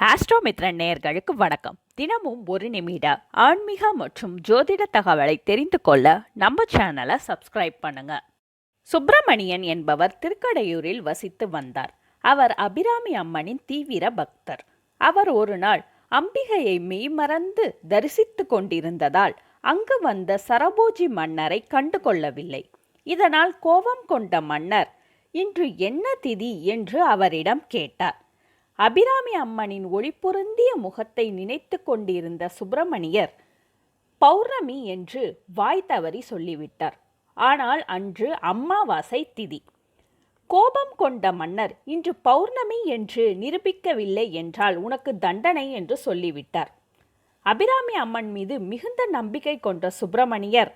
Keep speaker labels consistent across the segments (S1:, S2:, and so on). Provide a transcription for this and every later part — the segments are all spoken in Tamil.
S1: ஆஸ்ட்ரோமித்ரன் நேயர்களுக்கு வணக்கம். தினமும் ஒரு நிமிட ஆன்மீக மற்றும் ஜோதிட தகவலை தெரிந்து கொள்ள நம்ம சேனலை சப்ஸ்கிரைப் பண்ணுங்க. சுப்பிரமணியன் என்பவர் திருக்கடையூரில் வசித்து வந்தார். அவர் அபிராமி அம்மனின் தீவிர பக்தர். அவர் ஒரு நாள் அம்பிகையை மெய்மறந்து தரிசித்து கொண்டிருந்ததால் அங்கு வந்த சரபோஜி மன்னரை கண்டு கொள்ளவில்லை. இதனால் கோபம் கொண்ட மன்னர் இன்று என்ன திதி? என்று அவரிடம் கேட்டார். அபிராமி அம்மனின் ஒளிபொருந்திய முகத்தை நினைத்து கொண்டிருந்த சுப்பிரமணியர் பௌர்ணமி என்று வாய் தவறி சொல்லிவிட்டார். ஆனால் அன்று அம்மாவாசை திதி. கோபம் கொண்ட மன்னர் இன்று பௌர்ணமி என்று நிரூபிக்கவில்லை என்றால் உனக்கு தண்டனை என்று சொல்லிவிட்டார். அபிராமி அம்மன் மீது மிகுந்த நம்பிக்கை கொண்ட சுப்பிரமணியர்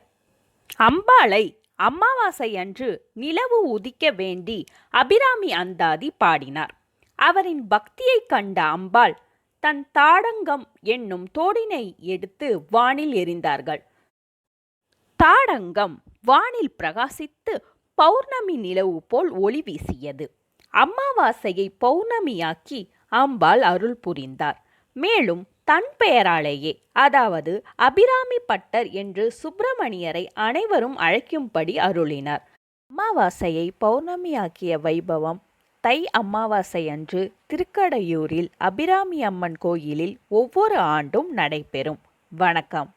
S1: அம்பாளை அமாவாசை அன்று நிலவு உதிக்க வேண்டி அபிராமி அந்தாதி பாடினார். அவரின் பக்தியைக் கண்ட அம்பாள் தன் தாடங்கம் என்னும் தோடினை எடுத்து வானில் எறிந்தார்கள். தாடங்கம் வானில் பிரகாசித்து பௌர்ணமி நிலவு போல் ஒளி வீசியது. அமாவாசையை பௌர்ணமியாக்கி அம்பாள் அருள் புரிந்தார். மேலும் தன் பெயராலேயே அதாவது அபிராமி பட்டர் என்று சுப்பிரமணியரை அனைவரும் அழைக்கும்படி அருளினார். அமாவாசையை பௌர்ணமியாக்கிய வைபவம் தை அமாவாசை அன்று திருக்கடையூரில் அபிராமி அம்மன் கோயிலில் ஒவ்வொரு ஆண்டும் நடைபெறும். வணக்கம்.